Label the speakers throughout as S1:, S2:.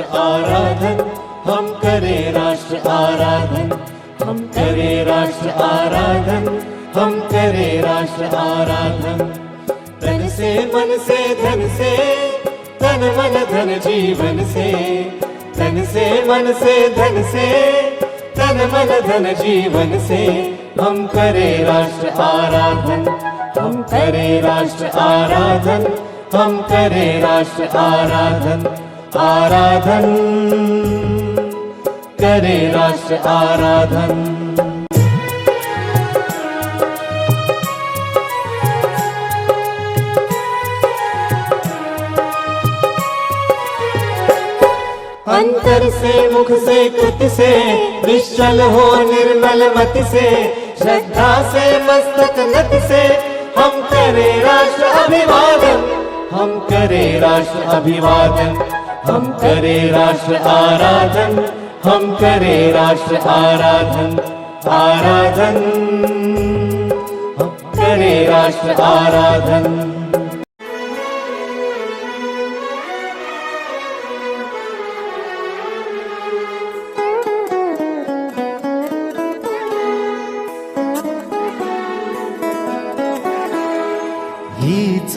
S1: राष्ट्र आराधन हम करे राष्ट्र आराधन हम करे राष्ट्र आराधन हम करे राष्ट्र आराधन। तन से मन से धन से तन मन धन जीवन से। तन से मन से धन से तन मन धन जीवन से। हम करे राष्ट्र आराधन हम करे राष्ट्र आराधन हम करे राष्ट्र आराधन। आराधन। करे राष्ट्र आराधन। अंतर से मुख से कृत से निश्चल हो निर्मल मत से श्रद्धा से मस्तक नत से हम करे राष्ट्र अभिवादन हम करे राष्ट्र अभिवादन। हम करे राष्ट्र आराधन हम करे राष्ट्र आराधन आराधन। हम करे राष्ट्र आराधन।
S2: हीच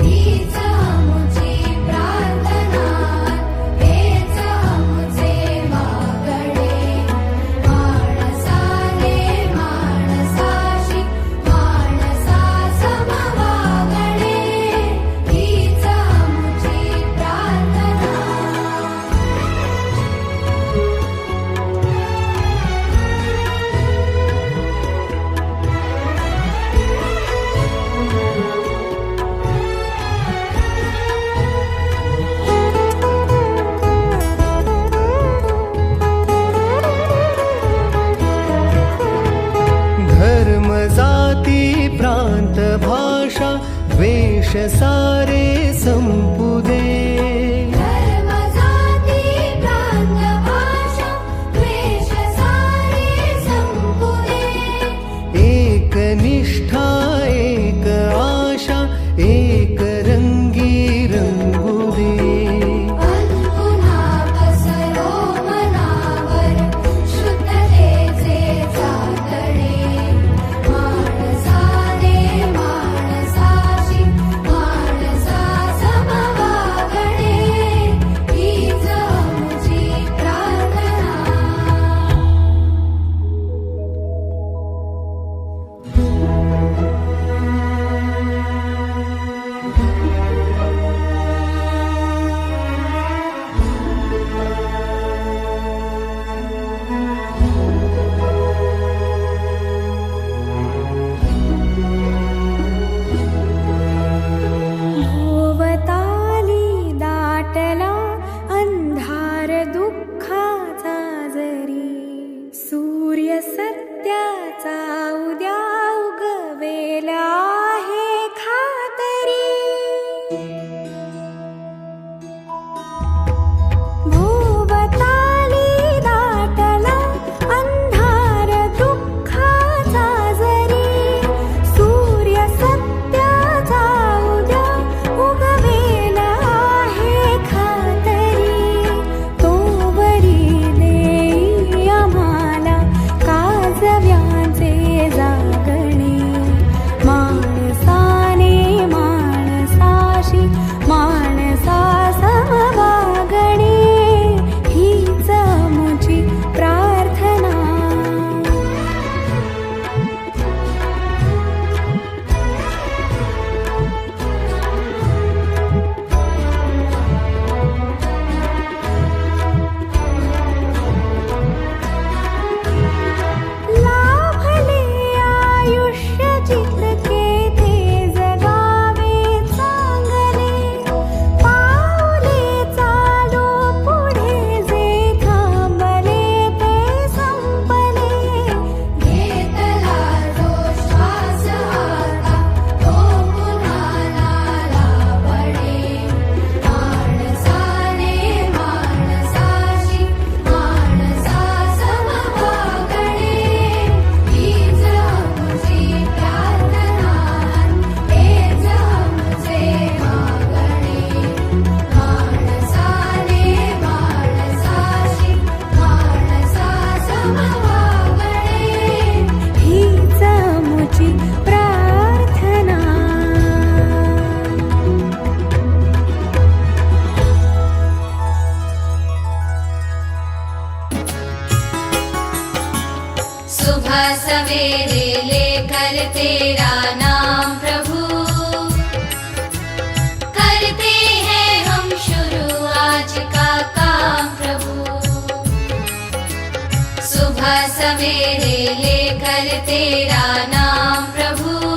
S2: जाती प्रांत भाषा द्वेष सारे
S3: संपूर्ण Cara. सुब सवेरे लेकर तेरा नाम प्रभु। करते हैं हम शुरू आज का काम प्रभु। सुब सवेरे लेकर तेरा नाम प्रभु।